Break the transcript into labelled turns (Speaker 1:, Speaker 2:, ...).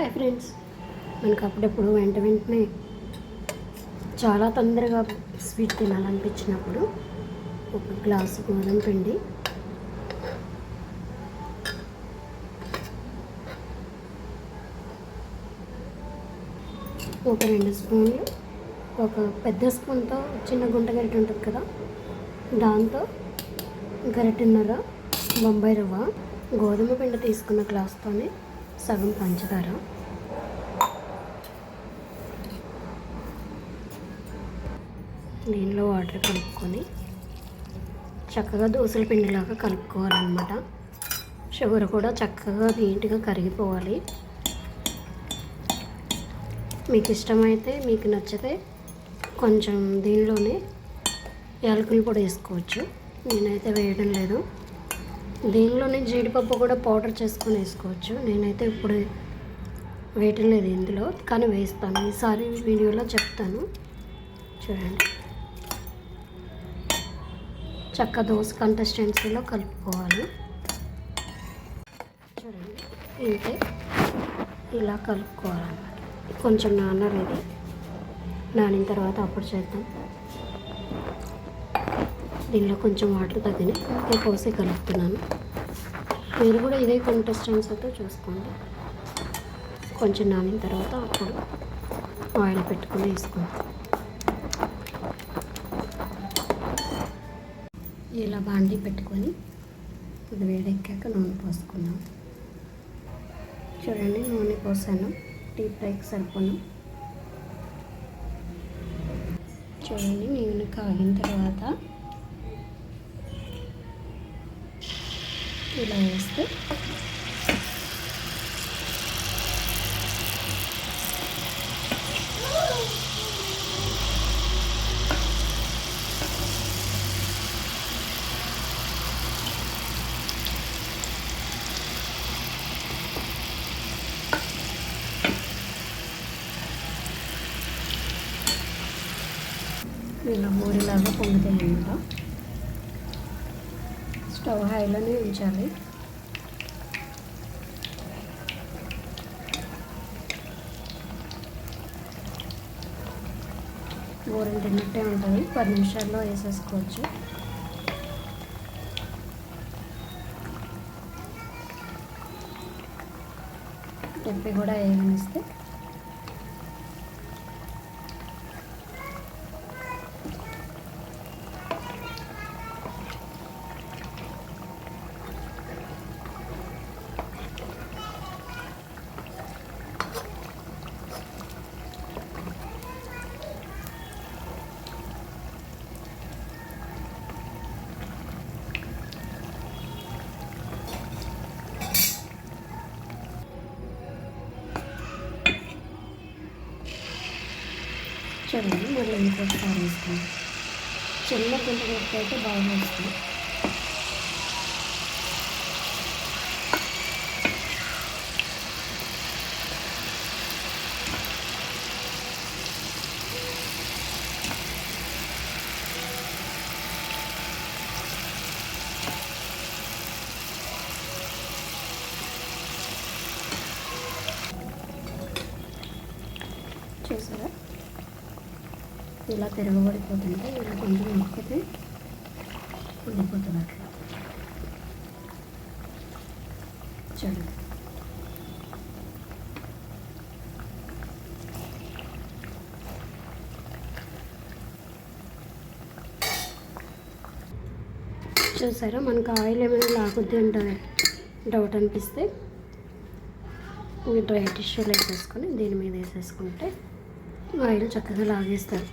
Speaker 1: Hi friends మనకు అప్పుడప్పుడు వెంట వెంటనే చాలా తొందరగా స్వీట్ తినాలనిపించినప్పుడు ఒక గ్లాసు గోధుమ పిండి. ఒక రెండు స్పూన్లు ఒక పెద్ద స్పూన్తో చిన్న గుంట గరిటె ఉంటుంది కదా దాంతో గరిటెన్నర బొంబాయి రవ్వ గోధుమ పిండి తీసుకున్న గ్లాస్తోనే సగం పంచదార దీనిలో వాటర్ కలుపుకొని చక్కగా దోశల పిండిలాగా కలుపుకోవాలన్నమాట. షుగర్ కూడా చక్కగా నీట్గా కరిగిపోవాలి. మీకు ఇష్టమైతే మీకు నచ్చితే కొంచెం దీనిలోనే యాలకులు కూడా వేసుకోవచ్చు. నేనైతే వేయడం లేదు. దీనిలోనే జీడిపప్పు కూడా పౌడర్ చేసుకొని వేసుకోవచ్చు. నేనైతే ఇప్పుడు వేయటం లేదు ఇందులో కానీ వేస్తాను. ఈసారి వీడియోలో చెప్తాను. చూడండి. చక్క దోశ కంటెస్టెన్సీలో కలుపుకోవాలి. చూడండి. ఇంతే. ఇలా కలుపుకోవాలన్నమాట. కొంచెం నానలేదు. నానిన తర్వాత అప్పుడు చేద్దాం. దీనిలో కొంచెం వాటర్ తగ్గిన ఇంకే పోసి కలుపుతున్నాను. మీరు కూడా ఇదే కంటెస్టెన్సీతో చూసుకోండి. కొంచెం నానిన తర్వాత అప్పుడు ఆయిల్ పెట్టుకొని వేసుకోండి. ఇలా బాండీ పెట్టుకొని ఇది వేడెక్కాక నూనె పోసుకుందాం. చూడండి నూనె పోసాను. టీ ఫ్రైకి సరిపోను. చూడండి నూనె కాగిన తర్వాత ఇలా వేస్తే. ఇలా మూడిలాగా పొంగుతాయి అన్నమాట. స్టవ్ హైలోనే ఉంచాలి బోరెలు ఉంటుంది. పది నిమిషాల్లో వేసేసుకోవచ్చు. టెప్పి కూడా వేయనిస్తే చూడండి మళ్ళీ ఇంకొకసారి వేస్తాను చిన్న గుంట గుర్తు అయితే బాగా వస్తుంది చూసారా? ఇలా తిరగబడిపోతుంటే ఇలా కొంచెం నొక్కితే ఉండిపోతుంది అట్లా. చూడండి చూసారా? మనకు ఆయిల్ ఏమైనా లాగుద్ది అంటే డౌట్ అనిపిస్తే డ్రై టిష్యూలు వేసేసుకొని దీని మీద వేసేసుకుంటే ఆయిల్ చక్కగా లాగేస్తారు.